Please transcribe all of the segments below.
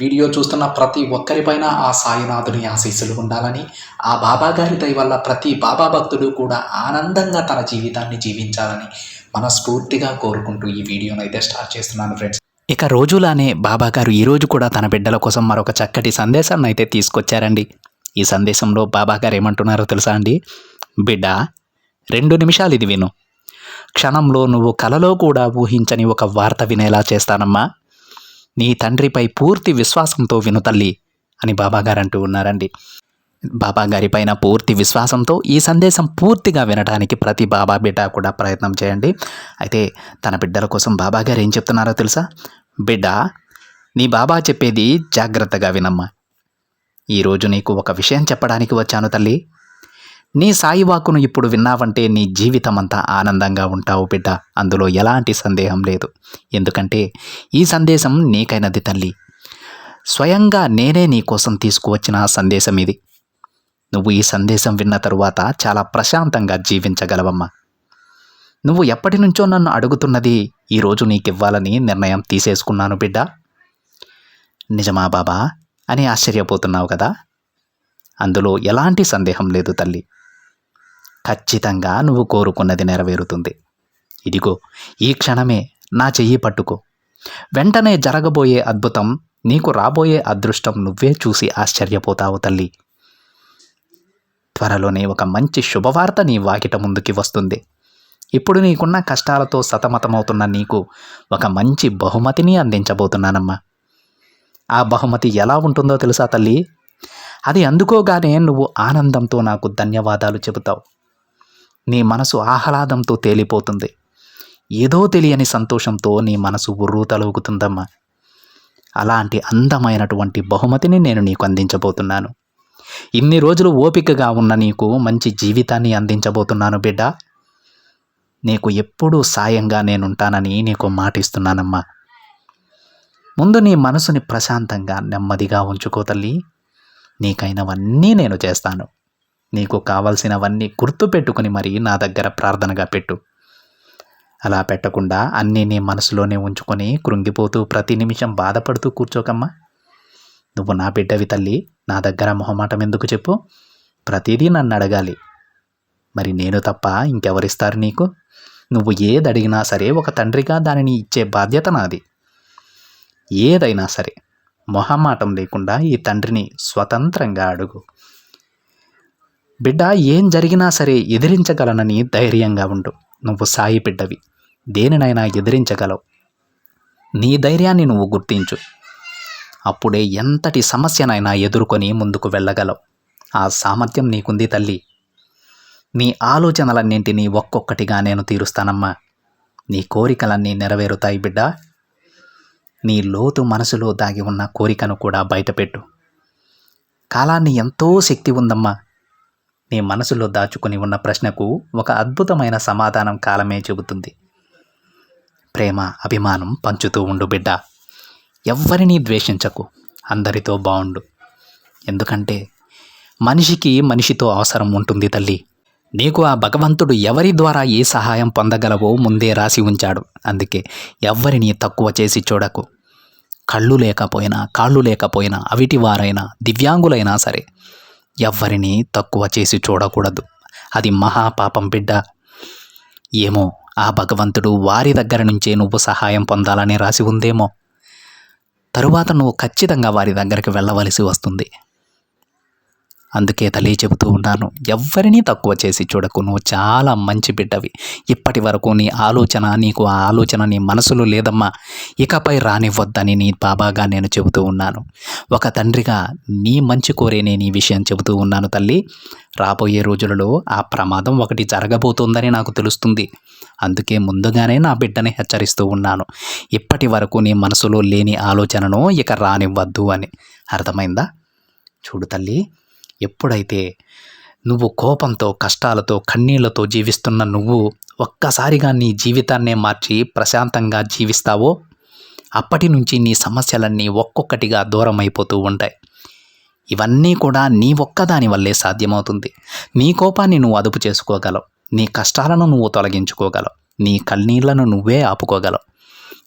Video చూస్తున్న ప్రతి ఒక్కరిపైన ఆ సాయినాథుని ఆశీస్సులు ఉండాలని ఆ బాబా గారి దయ వల్ల ప్రతి బాబా భక్తుడు కూడా ఆనందంగా తన జీవితాన్ని జీవించాలని మనస్ఫూర్తిగా కోరుకుంటూ ఈ వీడియోను అయితే స్టార్ట్ చేస్తున్నాను ఫ్రెండ్స్. ఇక రోజులానే బాబా గారు ఈరోజు కూడా తన బిడ్డల కోసం మరొక చక్కటి సందేశాన్ని అయితే తీసుకొచ్చారండి. ఈ సందేశంలో బాబా గారు ఏమంటున్నారో తెలుసా అండి? బిడ్డ రెండు నిమిషాలు ఇది విను. క్షణంలో నువ్వు కలలో కూడా ఊహించని ఒక వార్త వినేలా చేస్తానమ్మా. నీ తండ్రిపై పూర్తి విశ్వాసంతో విను తల్లి అని బాబాగారు అంటూ ఉన్నారండి. బాబా గారి పైన పూర్తి విశ్వాసంతో ఈ సందేశం పూర్తిగా వినడానికి ప్రతి బాబా బిడ్డ కూడా ప్రయత్నం చేయండి. అయితే తన బిడ్డల కోసం బాబా గారు ఏం చెప్తున్నారో తెలుసా? బిడ్డ నీ బాబా చెప్పేది జాగ్రత్తగా వినమ్మా. ఈరోజు నీకు ఒక విషయం చెప్పడానికి వచ్చాను తల్లి. నీ సాయివాకును ఇప్పుడు విన్నావంటే నీ జీవితం అంతా ఆనందంగా ఉంటావు బిడ్డ. అందులో ఎలాంటి సందేహం లేదు. ఎందుకంటే ఈ సందేశం నీకైనది తల్లి. స్వయంగా నేనే నీ కోసం తీసుకువచ్చిన సందేశం ఇది. నువ్వు ఈ సందేశం విన్న తరువాత చాలా ప్రశాంతంగా జీవించగలవమ్మా. నువ్వు ఎప్పటి నుంచో నన్ను అడుగుతున్నది ఈరోజు నీకివ్వాలని నిర్ణయం తీసేసుకున్నాను బిడ్డ. నిజమా బాబా? అని ఆశ్చర్యపోతున్నావు కదా? అందులో ఎలాంటి సందేహం లేదు తల్లి. ఖచ్చితంగా నువ్వు కోరుకున్నది నెరవేరుతుంది. ఇదిగో ఈ క్షణమే నా చెయ్యి పట్టుకో. వెంటనే జరగబోయే అద్భుతం నీకు రాబోయే అదృష్టం నువ్వే చూసి ఆశ్చర్యపోతావు తల్లి. త్వరలోనే ఒక మంచి శుభవార్త నీ వాకిట ముందుకి వస్తుంది. ఇప్పుడు నీకున్న కష్టాలతో సతమతమవుతున్న నీకు ఒక మంచి బహుమతిని అందించబోతున్నానమ్మా. ఆ బహుమతి ఎలా ఉంటుందో తెలుసా తల్లి? అది అందుకోగానే నువ్వు ఆనందంతో నాకు ధన్యవాదాలు చెబుతావు. నీ మనసు ఆహ్లాదంతో తేలిపోతుంది. ఏదో తెలియని సంతోషంతో నీ మనసు ఉర్రూతలూగుతుందమ్మా. అలాంటి అందమైనటువంటి బహుమతిని నేను నీకు అందించబోతున్నాను. ఇన్ని రోజులు ఓపికగా ఉన్న నీకు మంచి జీవితాన్ని అందించబోతున్నాను బిడ్డ. నీకు ఎప్పుడూ సాయంగా నేనుంటానని నీకు మాటిస్తున్నానమ్మా. ముందు నీ మనసుని ప్రశాంతంగా నెమ్మదిగా ఉంచుకో తల్లి. నీకైనవన్నీ నేను చేస్తాను. నీకు కావలసినవన్నీ గుర్తుపెట్టుకుని మరి నా దగ్గర ప్రార్థనగా పెట్టు. అలా పెట్టకుండా అన్నీ నీ మనసులోనే ఉంచుకొని కృంగిపోతూ ప్రతి నిమిషం బాధపడుతూ కూర్చోకమ్మా. నువ్వు నా బిడ్డవి తల్లి నా దగ్గర మొహమాటం ఎందుకు చెప్పు? ప్రతిదీ నన్ను అడగాలి. మరి నేను తప్ప ఇంకెవరిస్తారు నీకు? నువ్వు ఏది అడిగినా సరే ఒక తండ్రిగా దానిని ఇచ్చే బాధ్యత నాది. ఏదైనా సరే మొహమాటం లేకుండా ఈ తండ్రిని స్వతంత్రంగా అడుగు. బిడ్డ ఏం జరిగినా సరే ఎదిరించగలనని ధైర్యంగా ఉండు. నువ్వు సాయి బిడ్డవి. దేనినైనా ఎదిరించగలవు. నీ ధైర్యాన్ని నువ్వు గుర్తించు. అప్పుడే ఎంతటి సమస్యనైనా ఎదుర్కొని ముందుకు వెళ్ళగలవు. ఆ సామర్థ్యం నీకుంది తల్లి. నీ ఆలోచనలన్నింటినీ ఒక్కొక్కటిగా నేను తీరుస్తానమ్మా. నీ కోరికలన్నీ నెరవేరుతాయి బిడ్డ. నీ లోతు మనసులో దాగి ఉన్న కోరికను కూడా బయటపెట్టు. కాలాన్ని ఎంతో శక్తి ఉందమ్మా. నీ మనసులో దాచుకుని ఉన్న ప్రశ్నకు ఒక అద్భుతమైన సమాధానం కాలమే చెబుతుంది. ప్రేమ అభిమానం పంచుతూ ఉండు బిడ్డ. ఎవ్వరినీ ద్వేషించకు. అందరితో బాగుండు ఎందుకంటే మనిషికి మనిషితో అవసరం ఉంటుంది తల్లి. నీకు ఆ భగవంతుడు ఎవరి ద్వారా ఏ సహాయం పొందగలవో ముందే రాసి ఉంచాడు. అందుకే ఎవ్వరిని తక్కువ చేసి చూడకు. కళ్ళు లేకపోయినా కాళ్ళు లేకపోయినా అవిటి వారైనా దివ్యాంగులైనా సరే ఎవ్వరిని తక్కువ చేసి చూడకూడదు. అది మహాపాపం బిడ్డ. ఏమో ఆ భగవంతుడు వారి దగ్గర నుంచే నువ్వు సహాయం పొందాలని రాసి ఉందేమో. తరువాత నువ్వు ఖచ్చితంగా వారి దగ్గరికి వెళ్ళవలసి వస్తుంది. అందుకే తల్లి చెబుతూ ఉన్నాను ఎవ్వరినీ తక్కువ చేసి చూడకు నువ్వు చాలా మంచి బిడ్డవి. ఇప్పటి వరకు నీ ఆలోచన నీకు ఆ ఆలోచన నీ మనసులో లేదమ్మా. ఇకపై రానివ్వద్దని నీ బాబాగా నేను చెబుతూ ఉన్నాను. ఒక తండ్రిగా నీ మంచి కోరే నేను ఈ విషయం చెబుతూ ఉన్నాను తల్లి. రాబోయే రోజులలో ఆ ప్రమాదం ఒకటి జరగబోతోందని నాకు తెలుస్తుంది. అందుకే ముందుగానే నా బిడ్డని హెచ్చరిస్తూ ఉన్నాను. ఇప్పటి వరకు నీ మనసులో లేని ఆలోచనను ఇక రానివ్వద్దు అని. అర్థమైందా? చూడు తల్లి ఎప్పుడైతే నువ్వు కోపంతో కష్టాలతో కన్నీళ్ళతో జీవిస్తున్న నువ్వు ఒక్కసారిగా నీ జీవితాన్నే మార్చి ప్రశాంతంగా జీవిస్తావో అప్పటి నుంచి నీ సమస్యలన్నీ ఒక్కొక్కటిగా దూరం అయిపోతూ ఉంటాయి. ఇవన్నీ కూడా నీ ఒక్కదాని వల్లే సాధ్యమవుతుంది. నీ కోపాన్ని నువ్వు అదుపు చేసుకోగలవు. నీ కష్టాలను నువ్వు తొలగించుకోగలవు. నీ కన్నీళ్ళను నువ్వే ఆపుకోగలవు.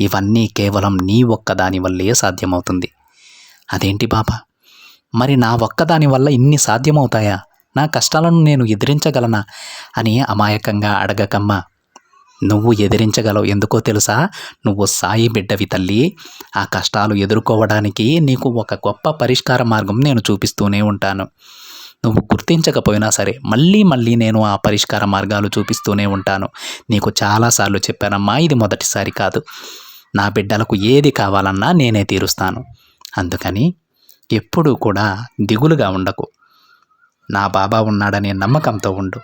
ఇవన్నీ కేవలం నీ ఒక్కదాని వల్లే సాధ్యమవుతుంది. అదేంటి బాబా? మరి నా ఒక్కదాని వల్ల ఇన్ని సాధ్యమవుతాయా? నా కష్టాలను నేను ఎదిరించగలనా? అని అమాయకంగా అడగకమ్మా. నువ్వు ఎదిరించగలవు ఎందుకో తెలుసా? నువ్వు సాయి బిడ్డవి తల్లి. ఆ కష్టాలు ఎదుర్కోవడానికి నీకు ఒక గొప్ప పరిష్కార మార్గం నేను చూపిస్తూనే ఉంటాను. నువ్వు గుర్తించకపోయినా సరే మళ్ళీ మళ్ళీ నేను ఆ పరిష్కార మార్గాలు చూపిస్తూనే ఉంటాను. నీకు చాలాసార్లు చెప్పానమ్మా ఇది మొదటిసారి కాదు. నా బిడ్డలకు ఏది కావాలన్నా నేనే తీరుస్తాను. అందుకని ఎప్పుడూ కూడా దిగులుగా ఉండకు. నా బాబా ఉన్నాడనే నమ్మకంతో ఉండు.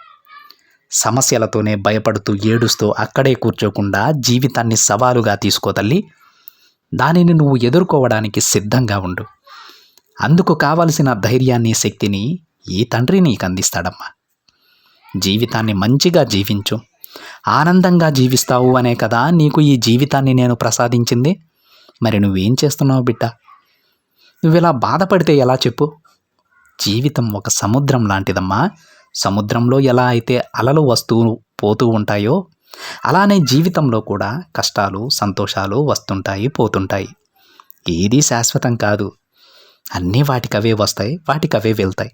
సమస్యలతోనే భయపడుతూ ఏడుస్తూ అక్కడే కూర్చోకుండా జీవితాన్ని సవాలుగా తీసుకో తల్లి. దానిని నువ్వు ఎదుర్కోవడానికి సిద్ధంగా ఉండు. అందుకు కావలసిన ధైర్యాన్ని శక్తిని ఈ తండ్రి నీకు అందిస్తాడమ్మా. జీవితాన్ని మంచిగా జీవించు. ఆనందంగా జీవిస్తావు అనే కదా నీకు ఈ జీవితాన్ని నేను ప్రసాదించింది. మరి నువ్వేం చేస్తున్నావు బిడ్డ? నువ్వు ఇలా బాధపడితే ఎలా చెప్పు? జీవితం ఒక సముద్రం లాంటిదమ్మా. సముద్రంలో ఎలా అయితే అలలు వస్తూ పోతూ ఉంటాయో అలానే జీవితంలో కూడా కష్టాలు సంతోషాలు వస్తుంటాయి పోతుంటాయి. ఏది శాశ్వతం కాదు. అన్నీ వాటికవే వస్తాయి వాటికవే వెళ్తాయి.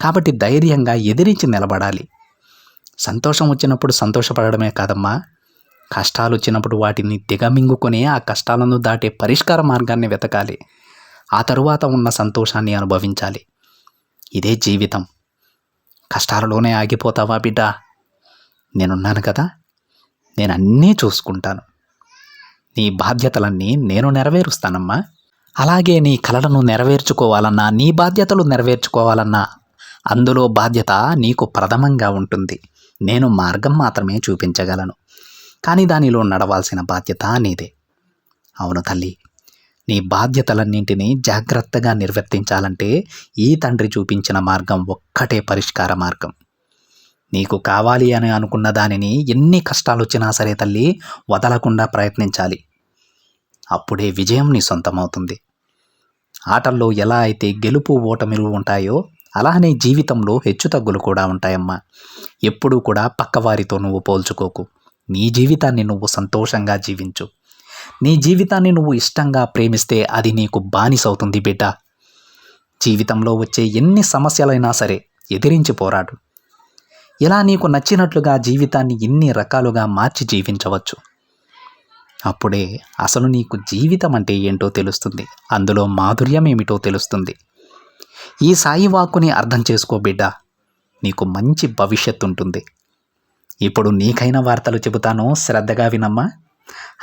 కాబట్టి ధైర్యంగా ఎదిరించి నిలబడాలి. సంతోషం వచ్చినప్పుడు సంతోషపడడమే కాదమ్మా. కష్టాలు వచ్చినప్పుడు వాటిని దిగమింగుకొని ఆ కష్టాలను దాటే పరిష్కార మార్గాన్ని వెతకాలి. ఆ తరువాత ఉన్న సంతోషాన్ని అనుభవించాలి. ఇదే జీవితం. కష్టాలలోనే ఆగిపోతావా బిడ్డ? నేనున్నాను కదా. నేను అన్నీ చూసుకుంటాను. నీ బాధ్యతలన్నీ నేను నెరవేరుస్తానమ్మా. అలాగే నీ కలలను నెరవేర్చుకోవాలన్నా నీ బాధ్యతలు నెరవేర్చుకోవాలన్నా అందులో బాధ్యత నీకు ప్రథమంగా ఉంటుంది. నేను మార్గం మాత్రమే చూపించగలను. కానీ దానిలో నడవాల్సిన బాధ్యత నీదే. అవును తల్లి నీ బాధ్యతలన్నింటినీ జాగ్రత్తగా నిర్వర్తించాలంటే ఈ తండ్రి చూపించిన మార్గం ఒక్కటే పరిష్కార మార్గం. నీకు కావాలి అని అనుకున్న దానిని ఎన్ని కష్టాలు వచ్చినా సరే తల్లి వదలకుండా ప్రయత్నించాలి. అప్పుడే విజయం నీ సొంతమవుతుంది. ఆటల్లో ఎలా అయితే గెలుపు ఓటమిలు ఉంటాయో అలానే జీవితంలో హెచ్చుతగ్గులు కూడా ఉంటాయమ్మా. ఎప్పుడూ కూడా పక్కవారితో నువ్వు పోల్చుకోకు. నీ జీవితాన్ని నువ్వు సంతోషంగా జీవించు. నీ జీవితాన్ని నువ్వు ఇష్టంగా ప్రేమిస్తే అది నీకు బానిసవుతుంది బిడ్డ. జీవితంలో వచ్చే ఎన్ని సమస్యలైనా సరే ఎదిరించి పోరాడు. ఇలా నీకు నచ్చినట్లుగా జీవితాన్ని ఎన్ని రకాలుగా మార్చి జీవించవచ్చు? అప్పుడే అసలు నీకు జీవితం అంటే ఏంటో తెలుస్తుంది. అందులో మాధుర్యం ఏమిటో తెలుస్తుంది. ఈ సాయి వాక్కుని అర్థం చేసుకో బిడ్డ. నీకు మంచి భవిష్యత్తు ఉంటుంది ఇప్పుడు నీకైన వార్తలు చెబుతాను. శ్రద్ధగా వినమ్మా.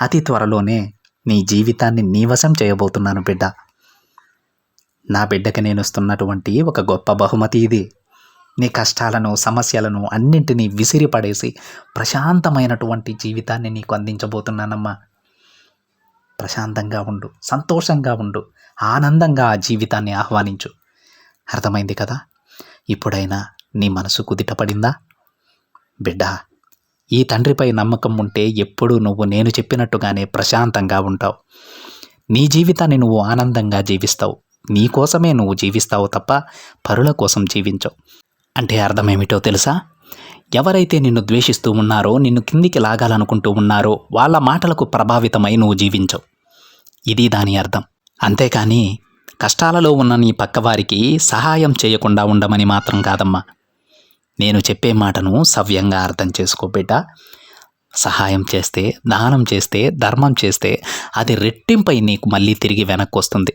అతి త్వరలోనే నీ జీవితాన్ని నీవశం చేయబోతున్నాను బిడ్డ. నా బిడ్డకి నేను ఇస్తున్నటువంటి ఒక గొప్ప బహుమతి ఇది. నీ కష్టాలను సమస్యలను అన్నింటినీ విసిరిపడేసి ప్రశాంతమైనటువంటి జీవితాన్ని నీకు అందించబోతున్నానమ్మా. ప్రశాంతంగా ఉండు సంతోషంగా ఉండు ఆనందంగా ఆ జీవితాన్ని ఆహ్వానించు. అర్థమైంది కదా? ఇప్పుడైనా నీ మనసు కుదిటపడిందా? బిడ్డ ఈ తండ్రిపై నమ్మకం ఉంటే ఎప్పుడూ నువ్వు నేను చెప్పినట్టుగానే ప్రశాంతంగా ఉంటావు. నీ జీవితాన్ని నువ్వు ఆనందంగా జీవిస్తావు. నీ కోసమే నువ్వు జీవిస్తావు తప్ప పరుల కోసం జీవించవు. అంటే అర్థమేమిటో తెలుసా? ఎవరైతే నిన్ను ద్వేషిస్తూ ఉన్నారో నిన్ను కిందికి లాగాలనుకుంటూ ఉన్నారో వాళ్ళ మాటలకు ప్రభావితమై నువ్వు జీవించవు. ఇది దాని అర్థం. అంతేకాని కష్టాలలో ఉన్న నీ పక్కవారికి సహాయం చేయకుండా ఉండమని మాత్రం కాదమ్మా. నేను చెప్పే మాటను సవ్యంగా అర్థం చేసుకో బిడ్డ. సహాయం చేస్తే దానం చేస్తే ధర్మం చేస్తే అది రెట్టింపై నీకు మళ్ళీ తిరిగి వెనక్కి వస్తుంది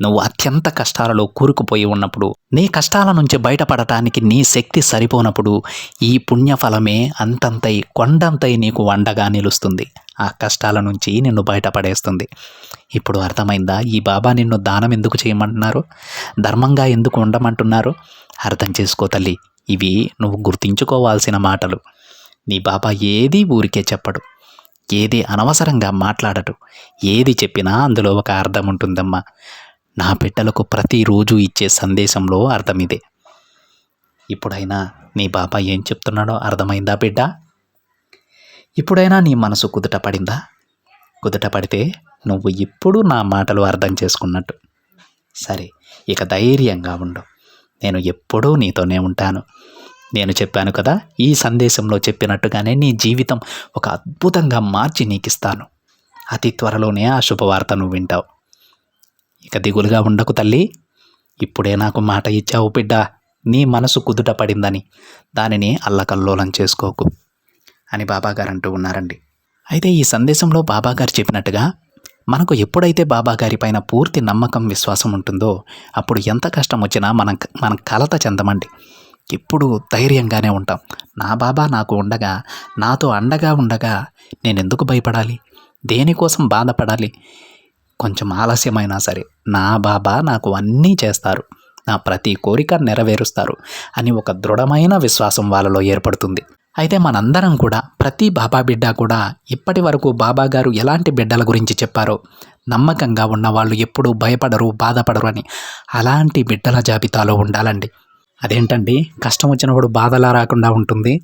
నువ్వు అత్యంత కష్టాలలో కూరుకుపోయి ఉన్నప్పుడు నీ కష్టాల నుంచి బయటపడటానికి నీ శక్తి సరిపోనప్పుడు ఈ పుణ్యఫలమే అంతంతై కొండంతై నీకు వండగా నిలుస్తుంది. ఆ కష్టాల నుంచి నిన్ను బయటపడేస్తుంది. ఇప్పుడు అర్థమైందా? ఈ బాబా నిన్ను దానం ఎందుకు చేయమంటున్నారు? ధర్మంగా ఎందుకు ఉండమంటున్నారు? అర్థం చేసుకో తల్లి. ఇవి నువ్వు గుర్తించుకోవాల్సిన మాటలు. నీ బాబా ఏది ఊరికే చెప్పడు. ఏది అనవసరంగా మాట్లాడడు. ఏది చెప్పినా అందులో ఒక అర్థం ఉంటుందమ్మా నా బిడ్డలకు ప్రతిరోజు ఇచ్చే సందేశంలో అర్థం ఇదే ఇప్పుడైనా నీ బాబా ఏం చెప్తున్నాడో అర్థమైందా బిడ్డ? ఇప్పుడైనా నీ మనసు కుదుట పడిందా? కుదుట పడితే నువ్వు ఇప్పుడు నా మాటలు అర్థం చేసుకున్నట్టు. సరే ఇక ధైర్యంగా ఉండు. నేను ఎప్పుడూ నీతోనే ఉంటాను. నేను చెప్పాను కదా ఈ సందేశంలో చెప్పినట్టుగానే నీ జీవితం ఒక అద్భుతంగా మార్చి నీకు ఇస్తాను అతి త్వరలోనే ఆ శుభవార్త నువ్వు వింటావు. ఇక దిగులుగా ఉండకు తల్లి. ఇప్పుడే నాకు మాట ఇచ్చావు బిడ్డ. నీ మనసు కుదుట పడిందని. దానిని అల్లకల్లోలం చేసుకోకు. అని బాబాగారు అంటూ ఉన్నారండి. అయితే ఈ సందేశంలో బాబాగారు చెప్పినట్టుగా మనకు ఎప్పుడైతే బాబాగారి పైన పూర్తి నమ్మకం విశ్వాసం ఉంటుందో అప్పుడు ఎంత కష్టం వచ్చినా మనం మనం కలత చెందమండి. ఎప్పుడు ధైర్యంగానే ఉంటాం. నా బాబా నాకు ఉండగా నాతో అండగా ఉండగా నేను ఎందుకు భయపడాలి? దేనికోసం బాధపడాలి? కొంచెం ఆలస్యమైనా సరే నా బాబా నాకు అన్నీ చేస్తారు. నా ప్రతి కోరిక నెరవేరుస్తారు అని ఒక దృఢమైన విశ్వాసం వాళ్ళలో ఏర్పడుతుంది. అయితే మనందరం కూడా ప్రతి బాబా బిడ్డ కూడా ఇప్పటి వరకు బాబా గారు ఎలాంటి బిడ్డల గురించి చెప్పారో నమ్మకంగా ఉన్న వాళ్ళు ఎప్పుడూ భయపడరు బాధపడరు అని అలాంటి బిడ్డల జాబితాలో ఉండాలండి. అదేంటండి? కష్టం వచ్చినప్పుడు బాధలా రాకుండా ఉంటుంది.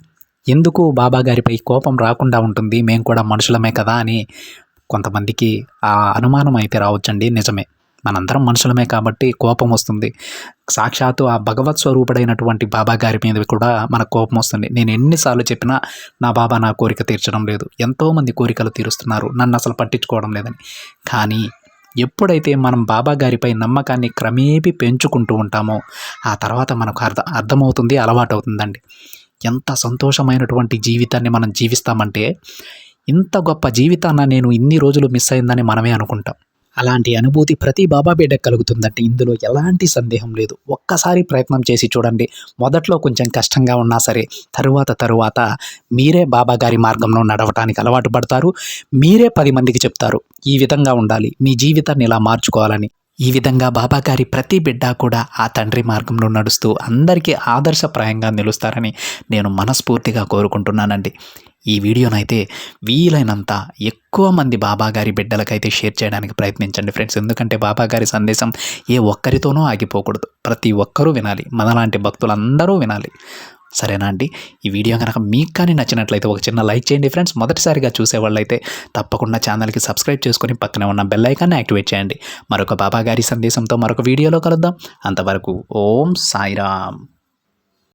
ఎందుకు బాబా గారిపై కోపం రాకుండా ఉంటుంది? మేము కూడా మనుషులమే కదా అని కొంతమందికి ఆ అనుమానం అయితే రావచ్చండి. నిజమే. మనందరం మనుషులమే కాబట్టి కోపం వస్తుంది. సాక్షాత్తు ఆ భగవత్ స్వరూపుడైనటువంటి బాబా గారి మీద కూడా మనకు కోపం వస్తుంది. నేను ఎన్నిసార్లు చెప్పినా నా బాబా నా కోరిక తీర్చడం లేదు. ఎంతోమంది కోరికలు తీరుస్తున్నారు. నన్ను అసలు పట్టించుకోవడం లేదని. కానీ ఎప్పుడైతే మనం బాబా గారిపై నమ్మకాన్ని క్రమేపీ పెంచుకుంటూ ఉంటామో ఆ తర్వాత మనకు అర్థ అర్థమవుతుంది అలవాటు అవుతుందండి ఎంత సంతోషమైనటువంటి జీవితాన్ని మనం జీవిస్తామంటే ఇంత గొప్ప జీవితాన్ని నేను ఇన్ని రోజులు మిస్ అయిందని మనమే అనుకుంటాం. అలాంటి అనుభూతి ప్రతి బాబా బిడ్డకు కలుగుతుందంటే ఇందులో ఎలాంటి సందేహం లేదు. ఒక్కసారి ప్రయత్నం చేసి చూడండి. మొదట్లో కొంచెం కష్టంగా ఉన్నా సరే తరువాత తరువాత మీరే బాబా గారి మార్గంలో నడవటానికి అలవాటు పడతారు. మీరే పది మందికి చెప్తారు. ఈ విధంగా ఉండాలి. మీ జీవితాన్ని ఇలా మార్చుకోవాలని. ఈ విధంగా బాబాగారి ప్రతి బిడ్డ కూడా ఆ తండ్రి మార్గంలో నడుస్తూ అందరికీ ఆదర్శప్రాయంగా నిలుస్తారని నేను మనస్ఫూర్తిగా కోరుకుంటున్నానండి. ఈ వీడియోనైతే వీలైనంత ఎక్కువ మంది బాబాగారి బిడ్డలకైతే షేర్ చేయడానికి ప్రయత్నించండి ఫ్రెండ్స్. ఎందుకంటే బాబా గారి సందేశం ఏ ఒక్కరితోనూ ఆగిపోకూడదు. ప్రతి ఒక్కరూ వినాలి. మనలాంటి భక్తులందరూ వినాలి. సరేనా అండి? ఈ వీడియో కనుక మీకు కానీ నచ్చినట్లయితే ఒక చిన్న లైక్ చేయండి ఫ్రెండ్స్. మొదటిసారిగా చూసేవాళ్ళైతే తప్పకుండా ఛానల్కి సబ్స్క్రైబ్ చేసుకొని పక్కనే ఉన్న బెల్ ఐకాన్ని యాక్టివేట్ చేయండి. మరొక బాబా గారి సందేశంతో మరొక వీడియోలో కలుద్దాం. అంతవరకు ఓం సాయిరామ్.